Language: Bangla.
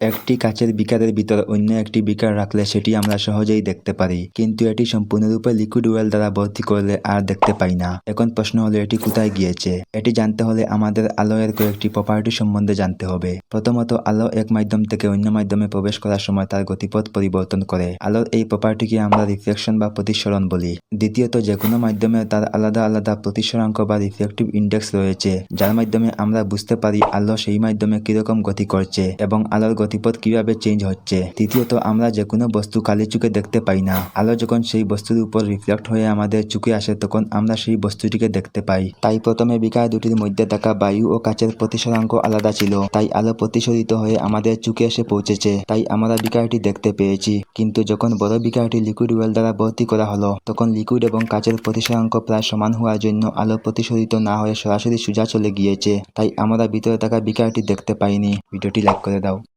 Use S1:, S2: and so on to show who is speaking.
S1: একটি কাচের বিকারের ভিতর অন্য একটি বিকার রাখলে সেটি আমরা সহজেই দেখতে পারি। কিন্তু এটি সম্পূর্ণরূপে লিকুইড ওয়েল দ্বারা ভর্তি করলে আর দেখতে পাই না। এখন প্রশ্ন হলো, এটি কোথায় গিয়েছে? এটি জানতে হলে আমাদের আলোয়ের কয়েকটি প্রপার্টি সম্বন্ধে জানতে হবে। প্রথমত, আলো এক মাধ্যম থেকে অন্য মাধ্যমে প্রবেশ করার সময় তার গতিপথ পরিবর্তন করে। আলোর এই প্রপার্টিকে আমরা রিফ্লেকশন বা প্রতিসরণ বলি। দ্বিতীয়ত যে কোনো মাধ্যমে তার আলাদা আলাদা প্রতিসরাঙ্ক বা রিফ্লেকটিভ ইন্ডেক্স রয়েছে, যার মাধ্যমে আমরা বুঝতে পারি আলো সেই মাধ্যমে কীরকম গতি করছে এবং আলোর গতিপথ কীভাবে চেঞ্জ হচ্ছে? তৃতীয়ত, আমরা যে কোনো বস্তু কালি চোখে দেখতে পাই না। আলো যখন সেই বস্তুর উপর রিফ্লেক্ট হয়ে আমাদের চোখে আসে, তখন আমরা সেই বস্তুটিকে দেখতে পাই। তাই প্রথমে বিকার দুটির মধ্যে থাকা বায়ু ও কাচের প্রতিসরাঙ্ক আলাদা ছিল। তাই আলো প্রতিসরিত হয়ে আমাদের চোখে এসে পৌঁছেছে। তাই আমরা বিকারটি দেখতে পেয়েছি। কিন্তু যখন বড় বিকারটি লিকুইড ওয়েল দ্বারা ভর্তি করা হলো, তখন লিকুইড এবং কাচের প্রতিসরাঙ্ক প্রায় সমান হওয়ার জন্য আলো প্রতিসরিত না হয়ে সরাসরি সোজা চলে গিয়েছে। তাই আমরা ভিতরে থাকা বিকারটি দেখতে পাইনি। ভিডিওটি লাইক করে দাও।